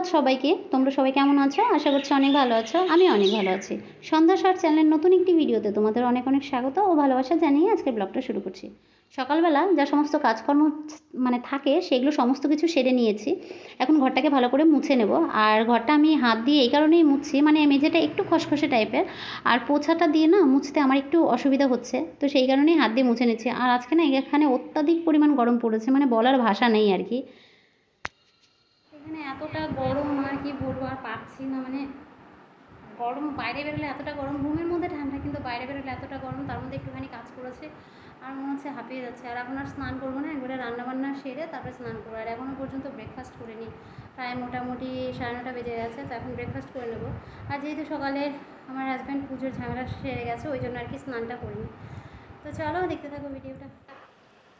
সুপ্রভাত সবাইকে। তোমরা সবাই কেমন আছো? আশা করছি অনেক ভালো আছো। আমি অনেক ভালো আছি। সন্ধ্যা শর্ট চ্যানেলের নতুন একটি ভিডিওতে তোমাদের অনেক অনেক স্বাগত ও ভালোবাসা জানিয়ে আজকের ব্লগটা শুরু করছি। সকালবেলা যা সমস্ত কাজকর্ম মানে থাকে, সেগুলো সমস্ত কিছু সেরে নিয়েছি। এখন ঘরটাকে ভালো করে মুছে নেব। আর ঘরটা আমি হাত দিয়ে এই কারণেই মুছছি মানে মেঝেটা একটু খসখসে টাইপের, আর পোছাটা দিয়ে না মুছতে আমার একটু অসুবিধা হচ্ছে। তো সেই কারণেই হাত দিয়ে মুছে নিচ্ছি। আর আজকে না এখানে অত্যাধিক পরিমাণ গরম পড়েছে মানে বলার ভাষা নেই আর কি। এখানে এতটা গরম, আর কি বলব, আর পারছি না মানে গরম, বাইরে বেরোলে এতটা গরম, রুমের মধ্যে ঠান্ডা, কিন্তু বাইরে বেরোলে এতটা গরম, তার মধ্যে একটুখানি কাজ করেছে, আর মনে হচ্ছে হাঁপিয়ে যাচ্ছে, আর এখন আর স্নান করব না, একবারে রান্নাবান্না সেরে তারপরে স্নান করব, আর এখনও পর্যন্ত ব্রেকফাস্ট করিনি, প্রায় মোটামুটি সাড়ে নটা বেজে গেছে, তো এখন ব্রেকফাস্ট করে নেব, আর যেহেতু সকালে আমার হাজব্যান্ড পুজোর ঝামেলা সেরে গেছে, ওই জন্য আর কি স্নানটা করিনি, তো চলো দেখতে থাকো ভিডিওটা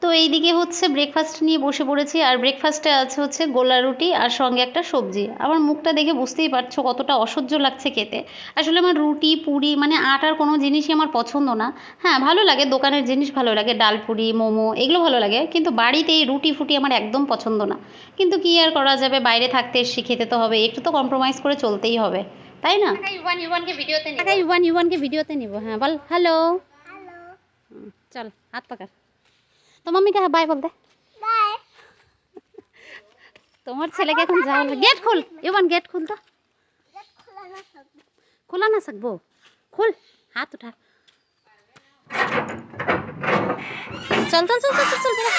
তো এইদিকে হচ্ছে ব্রেকফাস্ট নিয়ে বসে পড়েছি আর ব্রেকফাস্টে আছে হচ্ছে গোলা রুটি আর সঙ্গে একটা সবজি। আমার মুখটা দেখে বুঝতেই পারছ কতটা অসহ্য লাগছে খেতে। আসলে আমার রুটি পুরি মানে আটার কোনো জিনিসই আমার পছন্দ না। হ্যাঁ ভালো লাগে দোকানের জিনিস ভালো লাগে ডাল পুরি মোমো এগুলো ভালো লাগে কিন্তু বাড়িতে এই রুটি ফুটি আমার একদম পছন্দ না। কিন্তু কি আর করা যাবে বাইরে থাকতে এসে খেতে তো হবে একটু তো কম্প্রোমাইজ করে চলতেই হবে তাই না? ইউয়ান ইউয়ানকে ভিডিওতে নিব। ইউয়ান ইউয়ানকে ভিডিওতে নিব হ্যাঁ বল হ্যালো। চল হাত পাকা তো মাম্মিকে বাই বল দে বাই তোমার ছেলেকে এখন যাওয়া গেট খুল ইউবান গেট খুল তো খোলা না থাকবে খোলা না सकबो খুল হাত উঠা चल चल चल चल चल चल बेटा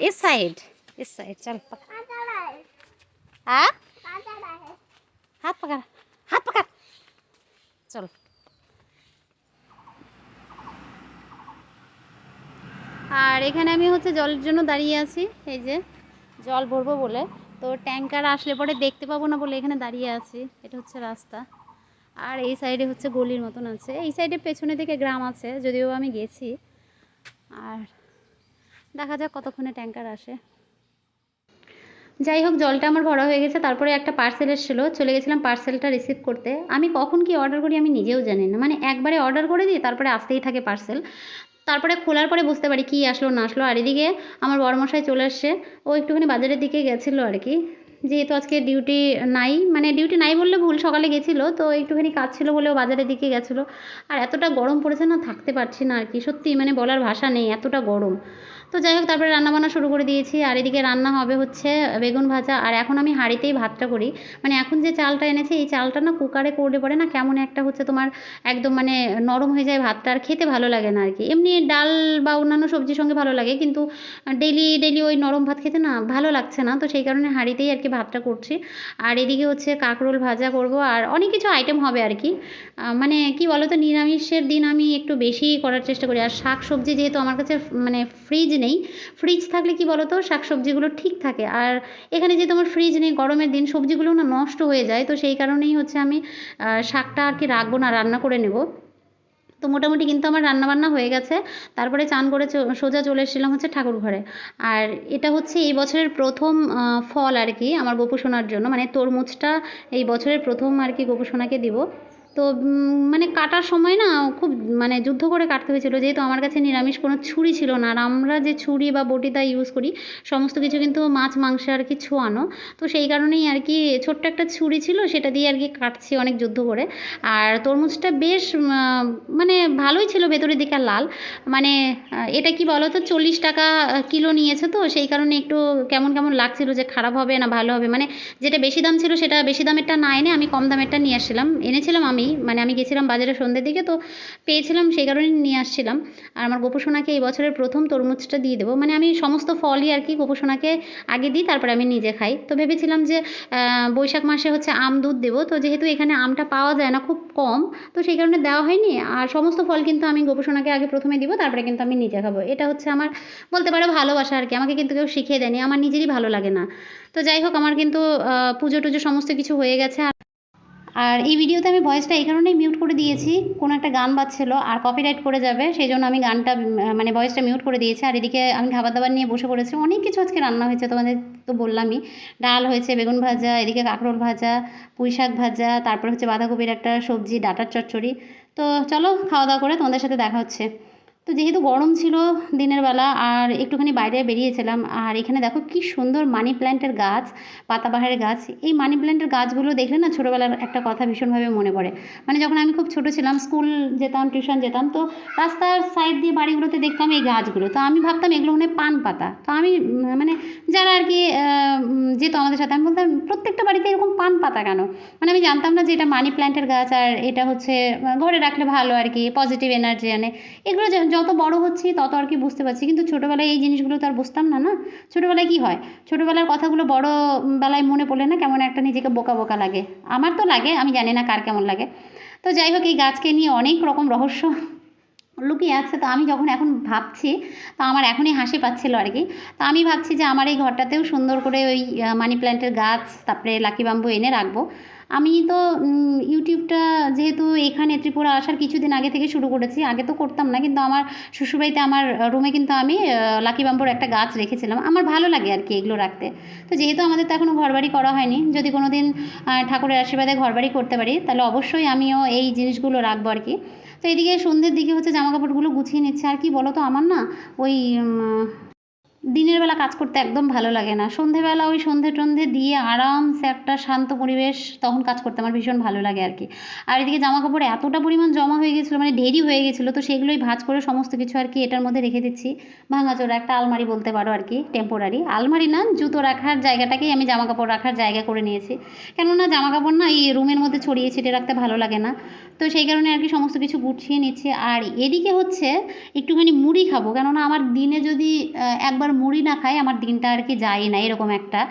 इस साइड इस साइड चल पकड़ কাঁচা নাই हाँ কাঁচা নাই हाथ पकड़ हाथ पकड़ এখানে আমি হচ্ছে জলের জন্য দাঁড়িয়ে আছি। এই যে জল ভরবো বলে। তো ট্যাঙ্কার আসলে পরে দেখতে পাবো না বলে এখানে দাঁড়িয়ে আছি। এটা হচ্ছে রাস্তা। আর এই সাইডে হচ্ছে গলির মতন আছে। এই সাইডে পেছনে দিকে গ্রাম আছে, যদিও আমি গেছি। আর দেখা যাক কতক্ষণে ট্যাঙ্কার আসে। যাই হোক, জলটা আমার ভরা হয়ে গেছে। তারপরে একটা পার্সেল এসেছিল। চলে গেছিলাম পার্সেলটা রিসিভ করতে। আমি কখন কি অর্ডার করি আমি নিজেও জানি না। মানে একবারে অর্ডার করে দিই, তারপরে আসতেই থাকে পার্সেল তারপরে খোলার পরে বুঝতে পারি কি আসলো, না আসলো। আর এদিকে আমার বড়মশাই চলে আসছে ও একটুখানি বাজারের দিকে গেছিল আর কি। যেহেতু আজকে ডিউটি নাই মানে ডিউটি নাই বললে ভুল, সকালে গেছিল, তো একটুখানি কাজ ছিল বলে ও বাজারের দিকে গেছিল। আর এতটা গরম পড়েছে না, থাকতে পারছি না আর কি। সত্যি মানে বলার ভাষা নেই, এতটা গরম। তো যাই হোক, তারপরে রান্নাবান্না শুরু করে দিয়েছি। আর এদিকে রান্না হবে হচ্ছে বেগুন ভাজা। আর এখন আমি হাঁড়িতেই ভাতটা করি। মানে এখন যে চালটা এনেছি, এই চালটা না কুকারে করলে পরে না কেমন একটা হচ্ছে তোমার একদম মানে নরম হয়ে যায় ভাতটা। আর খেতে ভালো লাগে না আর কি এমনি ডাল বা অন্যান্য সবজির সঙ্গে ভালো লাগে, কিন্তু ডেলি ডেলি ওই নরম ভাত খেতে না ভালো লাগছে না। তো সেই কারণে হাঁড়িতেই আর কি ভাতটা করছি। আর এদিকে হচ্ছে কাঁকরোল ভাজা করব। আর অনেক কিছু আইটেম হবে আর কি মানে কি বলো তো নিরামিষের দিন আমি একটু বেশি করার চেষ্টা করি। আর শাক সবজি যেহেতু আমার কাছে মানে ফ্রিজ নেই। ফ্রিজ থাকলে কি বলো তো শাক সবজিগুলো ঠিক থাকে। আর এখানে যেহেতু আমার ফ্রিজ নেই, গরমের দিন সবজিগুলো না নষ্ট হয়ে যায়। তো সেই কারণেই হচ্ছে আমি শাকটা আর কি রাখব না, রান্না করে নেব। তো মোটামুটি কিন্তু আমার রান্নাবান্না হয়ে গেছে। তারপরে চান করে সোজা চলে এসেছিলাম হচ্ছে ঠাকুর ঘরে। আর এটা হচ্ছে এই বছরের প্রথম ফল আর কি আমার গোপুসোনার জন্য। মানে তরমুজটা এই বছরের প্রথম আর কি গোপু সোনাকে দিব। তো মানে কাটার সময় না খুব মানে যুদ্ধ করে কাটতে হয়েছিল। যেহেতু আমার কাছে নিরামিষ কোনো ছুরি ছিল না আর আমরা যে ছুরি বা বটিটা ইউজ করি, সমস্ত কিছু কিন্তু মাছ, মাংসে আর কি ছোঁয়ানো। তো সেই কারণেই আর কি ছোট্ট একটা ছুরি ছিল, সেটা দিয়ে আর কি কাটছি অনেক যুদ্ধ করে। আর তরমুজটা বেশ মানে ভালোই ছিল ভেতরের দিকে লাল। মানে এটা কি বলো তো চল্লিশ টাকা কিলো নিয়েছে তো, সেই কারণে একটু কেমন কেমন লাগছিল যে খারাপ হবে না ভালো হবে। মানে যেটা বেশি দাম ছিল সেটা বেশি দামেরটা না এনে আমি কম দামেরটা নিয়ে আসছিলাম। এনেছিলাম আমি মানে আমি গেছিলাম বাজারে সন্ধ্যের দিকে, তো পেয়েছিলাম সেই কারণে নিয়ে আসছিলাম। আর আমার গোপোষণাকে এই বছরের প্রথম তরমুজটা দিয়ে দেবো। মানে আমি সমস্ত ফলই আর কি গোপোষণাকে আগে দিই, তারপরে আমি নিজে খাই। তো ভেবেছিলাম যে বৈশাখ মাসে হচ্ছে আম দুধ দেবো। তো যেহেতু এখানে আমটা পাওয়া যায় না খুব কম, তো সেই কারণে দেওয়া হয়নি। আর সমস্ত ফল কিন্তু আমি গোপোষণাকে আগে প্রথমে দিব, তারপরে কিন্তু আমি নিজে খাব। এটা হচ্ছে আমার বলতে পারো ভালোবাসা আর কি। আমাকে কিন্তু কেউ শিখিয়ে দেয়নি। আমার নিজেরই ভালো লাগে না। তো যাই হোক, আমার কিন্তু পুজো টুজো সমস্ত কিছু হয়ে গেছে। আর এই ভিডিওতে আমি ভয়েসটা এই কারণেই মিউট করে দিয়েছি। কোনো একটা গান বাজছিল আর কপিরাইট করে যাবে সেই জন্য আমি গানটা মানে ভয়েসটা মিউট করে দিয়েছি। আর এদিকে আমি খাবার দাবার নিয়ে বসে পড়েছি। অনেক কিছু আজকে রান্না হয়েছে, তোমাদের তো বললামই। ডাল হয়েছে, বেগুন ভাজা, এদিকে কাঁকরোল ভাজা, পুঁই শাক ভাজা, তারপর হচ্ছে বাঁধাকপির একটা সবজি, ডাটার চচ্চড়ি। তো চলো খাওয়া দাওয়া করে তোমাদের সাথে দেখা হচ্ছে। তো যেহেতু গরম ছিল দিনের বেলা, আর একটুখানি বাইরে বেরিয়েছিলাম, আর এখানে দেখো কি সুন্দর মানি প্ল্যান্টের গাছ, পাতাবাহারের গাছ। এই মানি প্ল্যান্টের গাছগুলো দেখলে না ছোটোবেলার একটা কথা ভীষণভাবে মনে পড়ে। মানে যখন আমি খুব ছোটো ছিলাম, স্কুল যেতাম, টিউশন যেতাম, তো রাস্তার সাইড দিয়ে বাড়িগুলোতে দেখতাম এই গাছগুলো। তো আমি ভাবতাম এগুলো মনে পান পাতা। তো আমি মানে যারা আর কি যেত আমাদের সাথে, আমি বলতাম, প্রত্যেকটা বাড়িতে এরকম পান পাতা কেন? মানে আমি জানতাম না যে এটা মানি প্ল্যান্টের গাছ, আর এটা হচ্ছে ঘরে রাখলে ভালো আর কি পজিটিভ এনার্জি আনে। এগুলো যত বড় হচ্ছি, তত আর কি বুঝতে পারছি। কিন্তু ছোটোবেলায় এই জিনিসগুলো তো আর বুঝতাম না না? ছোটোবেলায় কি হয়? ছোটোবেলার কথাগুলো বড় বেলায় মনে পড়লে না, কেমন একটা নিজেকে বোকা বোকা লাগে। আমার তো লাগে, আমি জানি না কার কেমন লাগে। তো যাই হোক, এই গাছকে নিয়ে অনেক রকম রহস্য লুকিয়ে আছে, তো আমি যখন এখন ভাবছি, তো আমার এখনই হাসি পাচ্ছিল আর কি। তো আমি ভাবছি যে আমার এই ঘরটাতেও সুন্দর করে ওই মানি প্ল্যান্টের গাছ, তারপরে লাকি বাম্বু এনে রাখব। আমি তো ইউটিউবটা যেহেতু এখানে ত্রিপুরা আসার কিছুদিন আগে থেকে শুরু করেছি, আগে তো করতাম না, কিন্তু আমার শ্বশুরবাড়িতে আমার রুমে কিন্তু আমি লাকি বাম্বুর একটা গাছ রেখেছিলাম। আমার ভালো লাগে আর কি এগুলো রাখতে। তো যেহেতু আমাদের তো এখনও ঘরবাড়ি করা হয়নি, যদি কোনো দিন ঠাকুরের আশীর্বাদে ঘরবাড়ি করতে পারি, তাহলে অবশ্যই আমিও এই জিনিসগুলো রাখব আর কি। তো এদিকে সন্ধ্যের দিকে হচ্ছে জামা কাপড়গুলো গুছিয়ে নিচ্ছে। আর কি বলো তো আমার না ওই দিনের বেলা কাজ করতে একদম ভালো লাগে না। সন্ধেবেলা ওই সন্ধে টন্ধে দিয়ে আরামসে একটা শান্ত পরিবেশ তখন কাজ করতে আমার ভীষণ ভালো লাগে আর কি। আর এদিকে জামা কাপড় এতটা পরিমাণ জমা হয়ে গেছিল মানে দেরি হয়ে গেছিল, তো সেগুলোই ভাঁজ করে সমস্ত কিছু আর কি এটার মধ্যে রেখে দিচ্ছি। ভাঙাচোরা, একটা আলমারি বলতে পারো আর কি টেম্পোরারি আলমারি না, জুতো রাখার জায়গাটাকেই আমি জামা কাপড় রাখার জায়গা করে নিয়েছি। কেননা জামা কাপড় না এই রুমের মধ্যে ছড়িয়ে ছিটিয়ে রাখতে ভালো লাগে না। তো সেই কারণে আর কি সমস্ত কিছু গুছিয়ে নিচ্ছি। আর এদিকে হচ্ছে একটুখানি মুড়ি খাব, কেননা আমার দিনে যদি একবার মুড়ি না খাই, আমার দিনটা আর কি যায় না, এরকম একটা।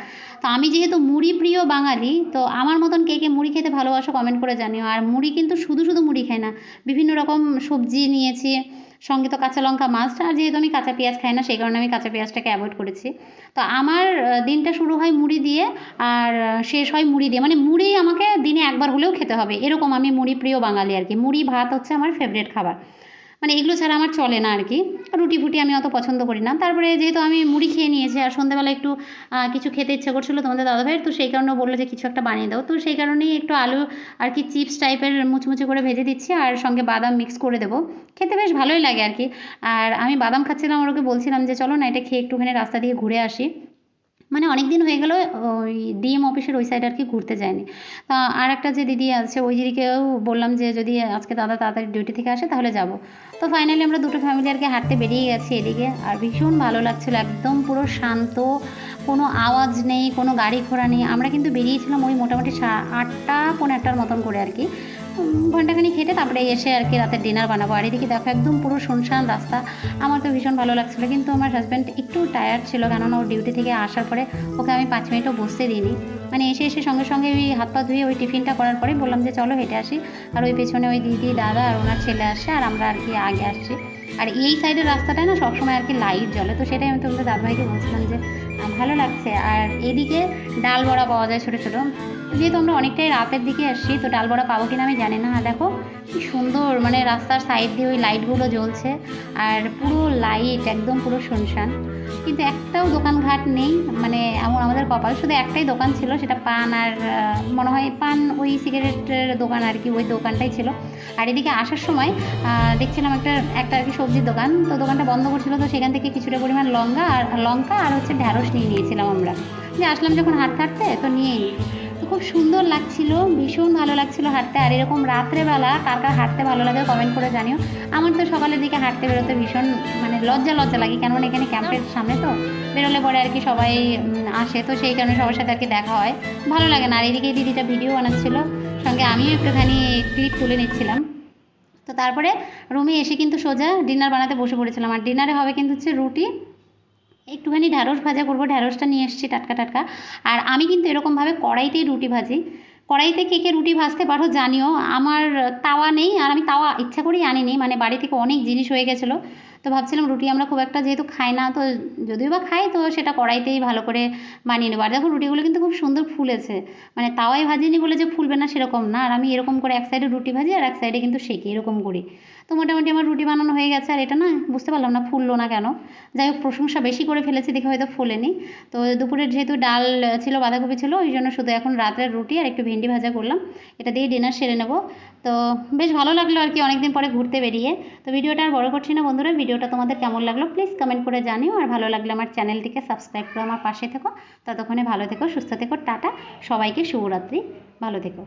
তো আমি যেহেতু মুড়ি প্রিয় বাঙালি, তো আমার মতন কে কে মুড়ি খেতে ভালোবাসো কমেন্ট করে জানিও। আর মুড়ি কিন্তু শুধু শুধু মুড়ি খাই না, বিভিন্ন রকম সবজি নিয়েছি, সঙ্গে তো কাঁচা লঙ্কা মাছ আর যেহেতু আমি কাঁচা পেঁয়াজ খাই না, সেই কারণে আমি কাঁচা পেঁয়াজটাকে অ্যাভয়েড করেছি। তো আমার দিনটা শুরু হয় মুড়ি দিয়ে, আর শেষ হয় মুড়ি দিয়ে। মানে মুড়ি আমাকে দিনে একবার হলেও খেতে হবে, এরকম আমি মুড়ি প্রিয় বাঙালি আর কি। মুড়ি ভাত হচ্ছে আমার ফেভারিট খাবার। মানে এগুলো ছাড়া আমার চলে না আর কি রুটি ফুটি আমি অত পছন্দ করি না। তারপরে যেহেতু আমি মুড়ি খেয়ে নিয়েছি আর সন্ধ্যেবেলা একটু কিছু খেতে ইচ্ছে করছিল তোমাদের দাদাভাইয়ের, তো সেই কারণে বলল যে কিছু একটা বানিয়ে দাও। তো সেই কারণেই একটু আলু আর কি চিপস টাইপের মুচমুচে করে ভেজে দিচ্ছি আর সঙ্গে বাদাম মিক্স করে দেবো। খেতে বেশ ভালোই লাগে আর কি আর আমি বাদাম খাচ্ছিলাম আর ওকে বলছিলাম যে চলো না এটা খেয়ে একটুখানি রাস্তা দিয়ে ঘুরে আসি। মানে অনেক দিন হয়ে গেল ওই ডিএম অফিসের ওই সাইড আর কি ঘুরতে যায়নি। তা আর একটা যে দিদি আছে, ওই দিদিকেও বললাম যে যদি আজকে দাদা তাড়াতাড়ি ডিউটি থেকে আসে তাহলে যাব। তো ফাইনালি আমরা দুটো ফ্যামিলি আর কি হাঁটতে বেরিয়ে গেছি এদিকে। আর ভীষণ ভালো লাগছিল, একদম পুরো শান্ত, কোনো আওয়াজ নেই, কোনো গাড়ি ঘোড়া নেই। আমরা কিন্তু বেরিয়েছিলাম ওই মোটামুটি সা- আটটা পৌনে আটটার মতন করে আর কি। উম, ঘন্টাখানিক হেঁটে তারপরে এসে আর কি রাতের ডিনার বানাবো। আর এদিকে দেখো একদম পুরো শুনশান রাস্তা। আমার তো ভীষণ ভালো লাগছিল কিন্তু আমার হাজব্যান্ড একটু টায়ার্ড ছিল কেননা ওর ডিউটি থেকে আসার পরে ওকে আমি পাঁচ মিনিটও বসতে দিইনি। মানে এসে এসে সঙ্গে সঙ্গে ওই হাত পা ধুয়ে ওই টিফিনটা করার পরেই বললাম যে চলো হেঁটে আসি। আর ওই পেছনে ওই দিদি দাদা আর ওনার ছেলে আসছে আর আমরা আর কি আগে আসছি। আর এই সাইডের রাস্তাটায় না সবসময় আর কি লাইট জ্বলে। তো সেটাই আমি তোমাদের দাদাভাইকে বলছিলাম যে ভালো লাগছে। আর এদিকে ডাল বড়া পাওয়া যায় ছোটো ছোটো। যেহেতু আমরা অনেকটাই রাতের দিকে আসছি, তো ডাল বড়া পাবো কিনা আমি জানি না। দেখো, কি সুন্দর মানে রাস্তার সাইড দিয়ে ওই লাইটগুলো জ্বলছে, আর পুরো লাইট একদম পুরো শুনশান। কিন্তু একটাও দোকানঘাট নেই মানে এমন আমাদের কপাল, শুধু একটাই দোকান ছিল, সেটা পান আর মনে হয় পান ওই সিগারেটের দোকান আর কি, ওই দোকানটাই ছিল। আর এদিকে আসার সময় দেখছিলাম একটা একটা আর কি সবজির দোকান, তো দোকানটা বন্ধ করছিল, তো সেখান থেকে কিছুটা পরিমাণ লঙ্কা আর লঙ্কা আর হচ্ছে ঢ্যাঁড়স নিয়ে নিয়েছিলাম আমরা। যে আসলাম যখন হাঁটতে হাঁটতে তো নিয়েই। তো খুব সুন্দর লাগছিল, ভীষণ ভালো লাগছিল হাঁটতে। আর এরকম রাত্রেবেলা কার কার হাঁটতে ভালো লাগে কমেন্ট করে জানিও। আমার তো সকালের দিকে হাঁটতে বেরোতে ভীষণ মানে লজ্জা লজ্জা লাগে, কেননা এখানে ক্যাম্পের সামনে তো বেরোলে পরে আর কি সবাই আসে। তো সেই কারণে সবার সাথে আর কি দেখা হয়। ভালো লাগে না। আর এদিকে দিদিটা ভিডিও বানাচ্ছিল, সঙ্গে আমিও একটুখানি ক্লিপ তুলে নিচ্ছিলাম। তো তারপরে রুমে এসে কিন্তু সোজা ডিনার বানাতে বসে পড়েছিলাম আর ডিনারে হবে কিন্তু হচ্ছে রুটি একটুখানি ঢ্যাঁড়স ভাজা করব, ঢ্যাঁড়সটা নিয়ে এসেছি টাটকা টাটকা। আর আমি কিন্তু এরকমভাবে কড়াইতেই রুটি ভাজি। কড়াইতে কে কে রুটি ভাজতে পারো জানিও, আমার তাওয়া নেই আর আমি তাওয়া ইচ্ছা করেই আনিনি মানে বাড়ি থেকে অনেক জিনিস হয়ে গেছিল। তো ভাবছিলাম রুটি আমরা খুব একটা যেহেতু খাই না, তো যদিও বা খাই, তো সেটা কড়াইতেই ভালো করে বানিয়ে নেব। আর দেখো রুটিগুলো কিন্তু খুব সুন্দর ফুলেছে মানে তাওয়াই ভাজিনি বলে যে ফুলবে না সেরকম না। আর আমি এরকম করে এক সাইডে রুটি ভাজি আর এক সাইডে কিন্তু সেঁকি, এরকম করি। তো মোটামুটি আমার রুটি বানানো হয়ে গেছে আর এটা না, বুঝতে পারলাম না ফুললো না কেন। যাই হোক, প্রশংসা বেশি করে ফেলেছি দেখে হয়তো ফোলেনি। তো দুপুরের যেহেতু ডাল ছিল, বাঁধাকপি ছিল, ওই জন্য শুধু এখন রাতের রুটি আর একটু ভেন্ডি ভাজা করলাম। এটা দিয়ে ডিনার সেরে নেব। তো বেশ ভালো লাগল আর কি অনেকদিন পরে ঘুরতে বেরিয়ে। তো ভিডিওটা আর বড় করছি না বন্ধুরা, ভিডিওটা তোমাদের কেমন লাগল প্লিজ কমেন্ট করে জানিও। আর ভালো লাগলে আমার চ্যানেলটিকে সাবস্ক্রাইব করে, আমার পাশে থেকো। ততক্ষণে ভালো থেকো, সুস্থ থেকো, টাটা। সবাইকে শুভরাত্রি, ভালো থেকো।